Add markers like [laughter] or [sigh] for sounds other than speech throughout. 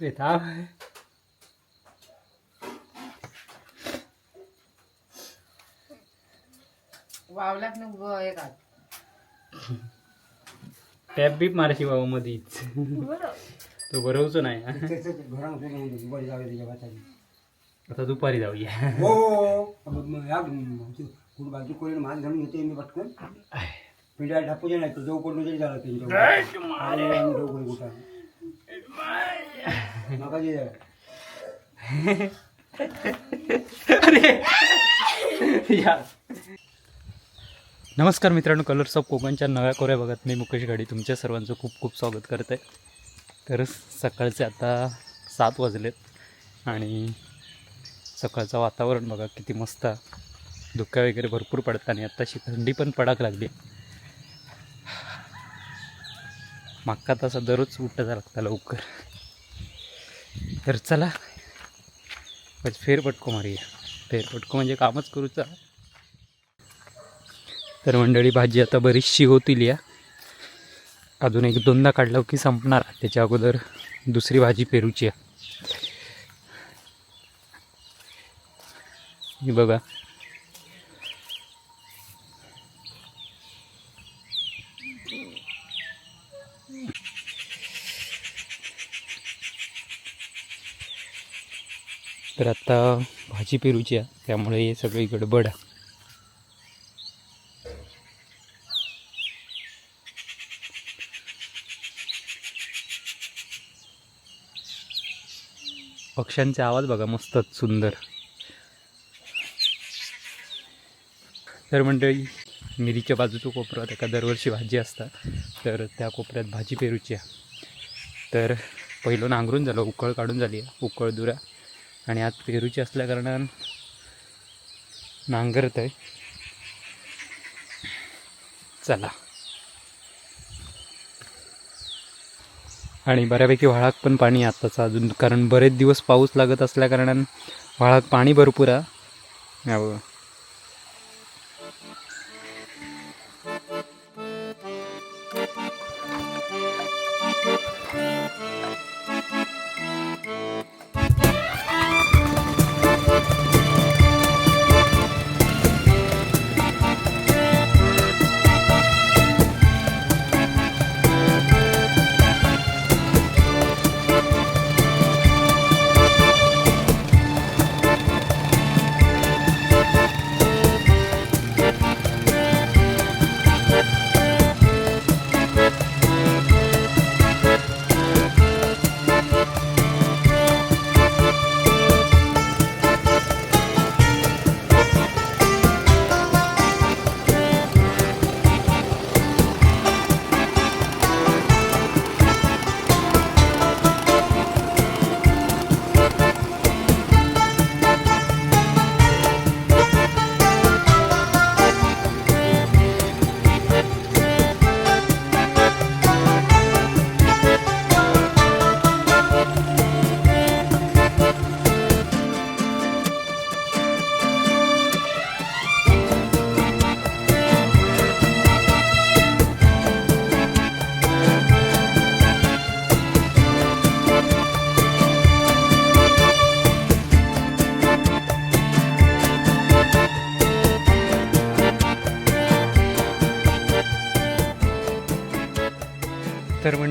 रे थांब वावल्यात न येतात टॅप बीप मारशी बाबा मधीच तो बरोवच नाही हा. आता दुपारी जाऊया हो मग या कुठं बाजू कोणी मान घालून घेते मी पटकन पिंड्या ढापूचे नाही तर जाऊ पडून जरी झाला त्यांच्या कुठं. नका जे. यार. नमस्कार मित्रांनो कलर्स ऑफ कोकणच्या नव्या कोऱ्या बघत मी मुकेश गाडी तुमच्या सर्वांचं खूप खूप स्वागत करत. आहे तर सकाळचे आता सात वाजलेत आणि सकाळचं वातावरण बघा किती मस्त. आहे. धुक्या वगैरे भरपूर पडतात आणि आत्ताशी थंडी पण पडाक लागली. मागका तसा दररोज उठायचा लागता लवकर तर चला बस फेरपटको मारूया. फेरपटको म्हणजे कामच करूचा तर मंडळी भाजी आता बरीचशी होतील या. अजून एक दोनदा काढलं की संपणार. त्याच्या अगोदर दुसरी भाजी पेरूची आहे. बघा. तर आता भाजी पेरूची आहे त्यामुळे हे सगळी गडबड आहे पक्ष्यांचे आवाज बघा मस्तच सुंदर. तर मंडळी मिरीच्या बाजूचं कोपऱ्यात एका दरवर्षी भाजी असतात तर त्या कोपऱ्यात भाजी पेरूची आहे तर पहिलं नांगरून झालं उकळ काढून झाली आहे उकळ दुरा. आणि आज पेरूची असल्याकारणान नांगरत आहे चला. आणि बऱ्यापैकी व्हाळात पण पाणी आहे आत्ताचं अजून कारण बरेच दिवस पाऊस लागत असल्या कारणान व्हाळात पाणी भरपूर आहे.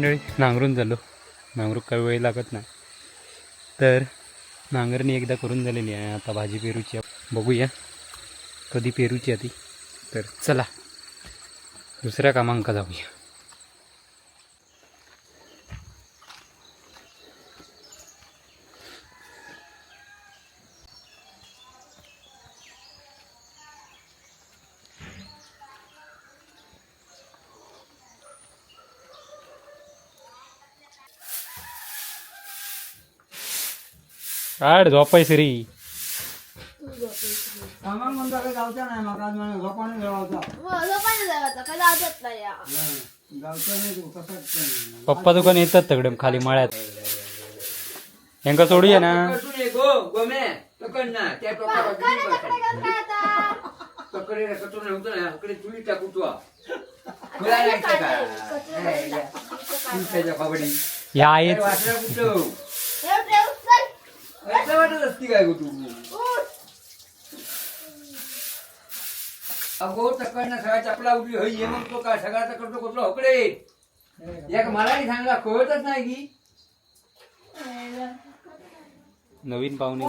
मंडळी नांगरून झालो. नांगरूक काही वेळ लागत नाही. तर नांगरणी एकदा करून झालेली आहे. आता भाजी पेरूची बघूया. कधी पेरूची आहे ती. तर चला. दुसऱ्या कामांका जाऊया. म्हणता काही नाही जेवायचा जावचा नाही तू कसाच पप्पा दुकान येतात तगडे खाली मळ्यात. यांका सोडूया ना. तकड तकडे ह्या आहेत वाटलं कुठं ठेव, ठेव, चल. असं वाटत असती काय गो तू. अगो तकडनं सगळ्या चपला उठली होई ये मग तो काय सगळा तकड तो कुठला हकडे. एक मलाही सांगला कळतच नाही की. नवीन पाहुणे?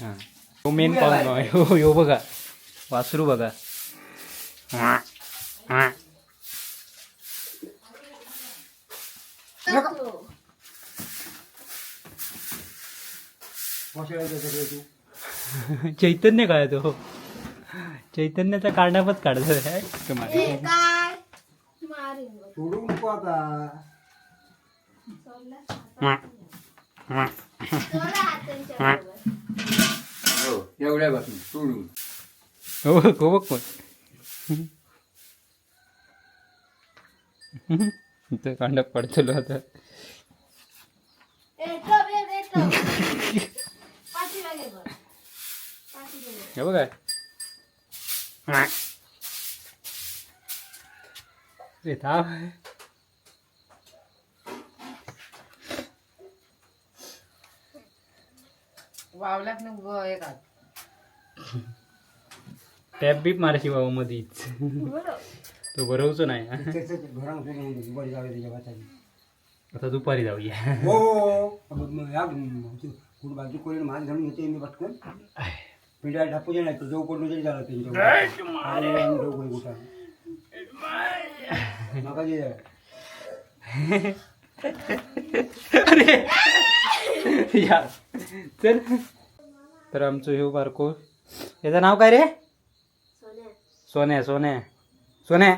हा. तो मेन पाहुणा हो हो बघा. वासरू बघा. वशिल्याचं सगळं तू चैतन्य काय तो चैतन्याचा काढण्यापच काढतो. काय मारीन बघ. सोडू नको आता सोडला. सोडा हात त्यांच्याबरोबर. हो एवढ्यापासून सोडून हो हो बघ पण कांडप पडतो आता ए, हे बघा रे थांब वावल्यात व एक हात टॅप बीप मारशी बाबा मधीच. तो बरवचो नाही हा. आता दुपारी जाऊया हो मग या कुठं बाजू कोणी माझ घालून येते मी पटकन पिंड्या ढापूचे नाही तर जाऊ कोण जरी झाला त्यांच्या आणि आम्ही जाऊ कोणी कुठं? नका या. चल. तर आमचं ह्यो बारको याचं नाव काय रे? सोन्या. सोन्या. सोन्या. सोन्या.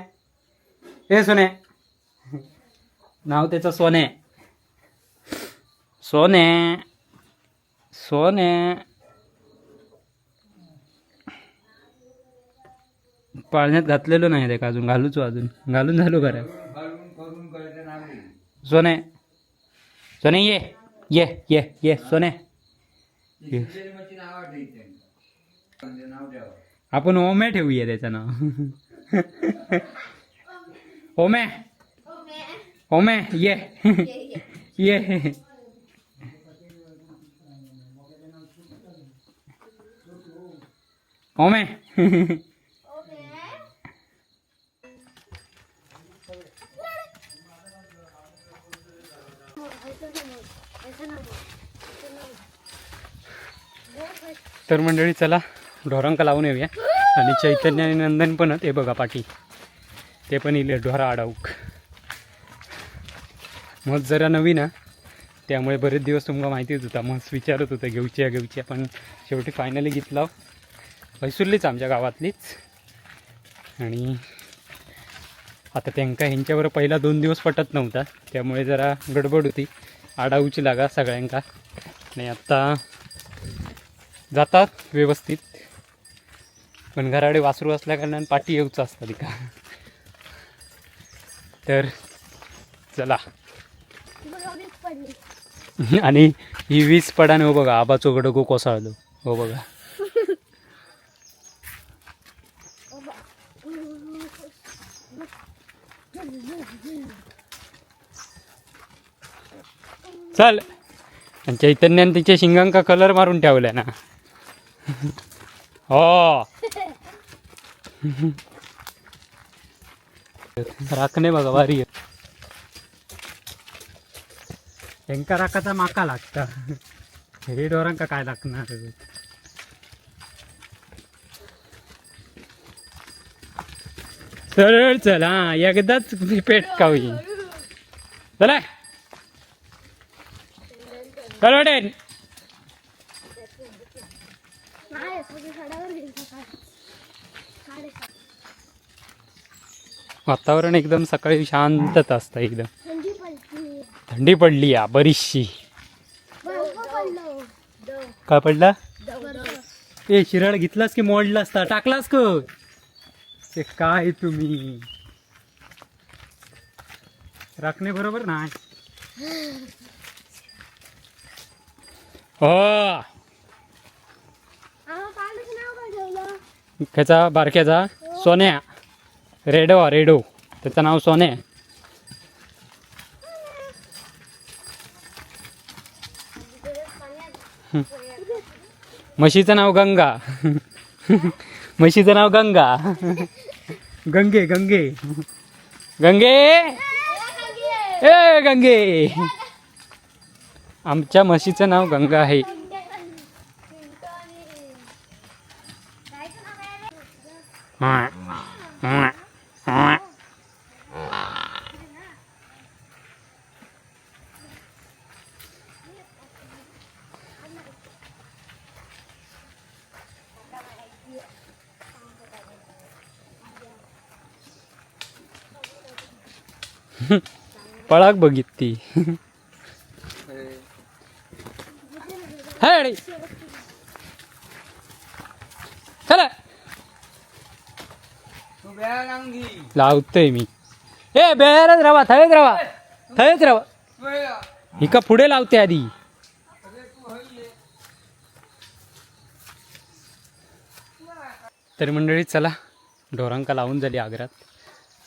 ए सोन्या. नाव त्याचं सोन्या. सोन्या. सोन्या. पाळण्यात घातलेलो नाही ते का अजून? घालूचो हो अजून. घालून झालो करा सोने. सोने ये. ये ये ये सोने. आपण ओमे ठेवूया त्याचं नाव [laughs] ओमे. ओमे ये. [laughs] ये. ओमे [laughs] ओ, मे. तर मंडळी चला ढोरांका लावून येऊया. आणि चैतन्य आणि नंदन पण ते बघा पाठी. ते पण इले ढोरा आडाऊक मग जरा नवीन त्यामुळे बरेच दिवस तुमका माहितीच होता. मग विचारत होतं घेऊच्या घेऊच्या. पण शेवटी फायनली घेतला हो. मैसुर्लीच आमच्या गावातलीच. आणि आता त्यांका ह्यांच्यावर पहिला दोन दिवस पटत नव्हता. त्यामुळे जरा गडबड होती. आडाऊची लागा सगळ्यांका. आणि आत्ता जातात व्यवस्थित. पण घराडे वासरू असल्याकारणाने पाठी येऊच असतात का तर चला. आणि ही वीज पडाने हो बघा आबाचो गडगो कोसळलो. हो बघा. [laughs] चल. आणि चैतन्याने तिच्या शिंगांका कलर मारून ठेवलाय ना. हो. राखणे बघा भारी आहे. त्यांका राखाचा माका लागता. हे डोरांका काय लागणार? सरळ चल. हा एकदाच पेट कावी चला. चल वातावरण एकदम सकाळी शांतच असतं एकदम. थंडी पडली. या बरीचशी. काय पडला? ए शिराळ घेतलास की मोडला असता टाकलास का? ते काय तुम्ही? राखणे बरोबर नाही. हो. बारक्याचा सोन्या. रेडो रेडो. त्याचं नाव सोने म्हशीचं नाव गंगा. म्हशीचं नाव गंगा. गंगे गंगे. गंगे? ए गंगे. आमच्या म्हशीचं नाव गंगा आहे. [laughs] पळाक बघित ती हेडी चला. लावतोय मी. ए बेरच रावा थळेच रावा. थळेच रावा. बेळा. ही का पुढे लावते आधी? तरी मंडळी चला. ढोरांका लावून झाली आग्रात.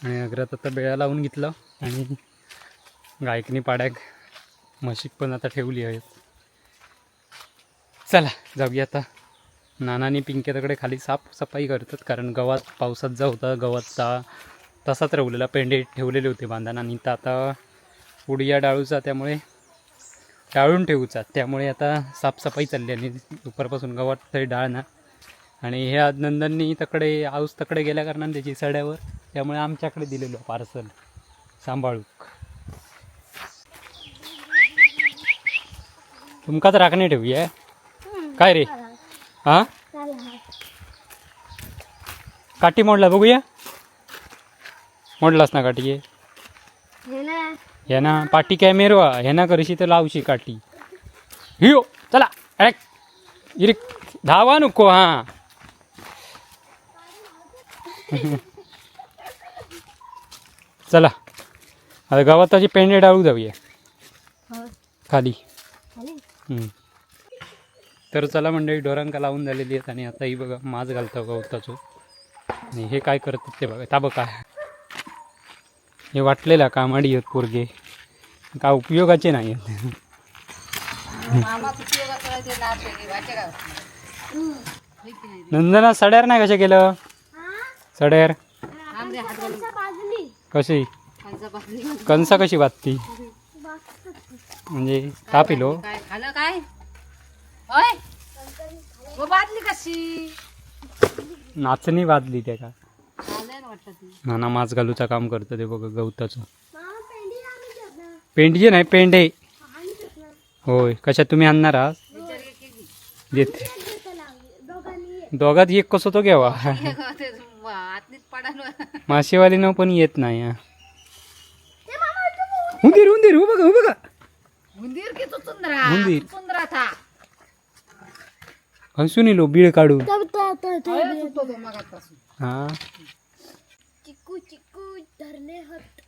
आणि आग्रात आता बेळा लावून घेतलं. आणि गायकनी पाड्याक म्हशीक पण आता ठेवली आहेत. चला जाऊया आता. नानानी पिंक्याकडे खाली साफसफाई करतात कारण गवात पावसात जा होता गवातचा तसाच रवलेला पेंडे ठेवलेले होते बांधाना आणि तर आता उडिया डाळूचा त्यामुळे टाळून ठेवूचा. त्यामुळे आता साफसफाई चालली आणि दुपारपासून गवात तरी डाळ ना आणि हे नंदननी तकडे आऊस तकडे गेल्या कारणाने त्याची सड्यावर त्यामुळे आमच्याकडे दिलेलं पार्सल. सांभाळूक. तुमकाच राखणे ठेवूया? काय रे? हा? काठी मोडला बघूया? मोडलास ना काठी? हे ना. पाठी कॅमेरा हे ना करशी तर लावशी काठी. हियो चला. अरे इरे धावा नको हा. [laughs] चला. आता गवताची पेंडे डाळू जाऊया खाली हम्म. तर चला मंडळी डोरांका लावून झालेली आहेत आणि आता ही बघा माज घालतो गवताचो. आणि हे काय करतात ते बघा ता बघा. हे वाटलेला कामाडी आहेत पोरगे. का उपयोगाचे नाही आहेत? नंदना सड्यार नाही कशा केलं? सड्यार. कशी. कणसा कशी वाटती? म्हणजे ताप इलो काय काय? होय व बादली कशी? नाचणी वाजली त्या का ना नाना मास घालूचा काम करतं ते बघा गवताचं. ना पेंडचे नाही पेंडे. ना होय कशा तुम्ही आणणार आहात. देते. दोघात एक कसं तो घ्यावा? [laughs] पडालो मासेवालीनं पण येत नाही हा. उंदीर हो बघा हो बघा उंदीर की तू सुंदरा उंदीर. सुंदरा था. बीळ काढून. तो तो. हा. चिकू चिकू धरले हत.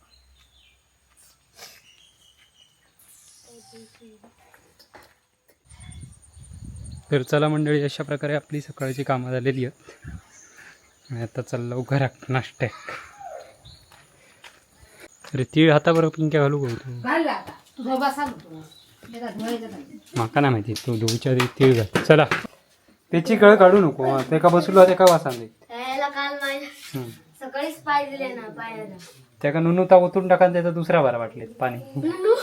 तर चला मंडळी अशा प्रकारे आपली सकाळची कामं झालेली आहेत. आणि आता चाललो घरात नाश्त्याक अरे तीळ हाताबरोबर पिंक्या घालू गो? तू घाल आता. तुझा बसा नाही. माका नाही माहिती तू धुवच्या आधी तीळ घाल. चला. त्याची कळ काढू नको हा. ते का बसलो ते का त्याला काल माझ्या सकाळीच पाय दिले ना पायाला. त्या का नुनुता ओतून टाका आणि त्याचा दुसरा बारा वाटले पाणी. नुनू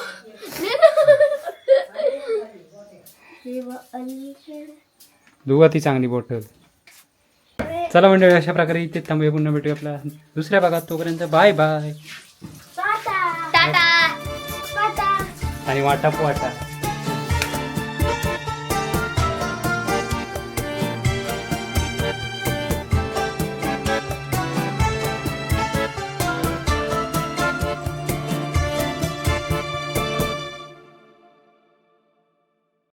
देवा अलीकडे. धुवा ती चांगली बॉटल चला मंडळी अशा प्रकारे इथे थांबूया. पुन्हा भेटूया आपल्या दुसऱ्या भागात. तोपर्यंत बाय बाय. टाटा. आणि वाटा वाटा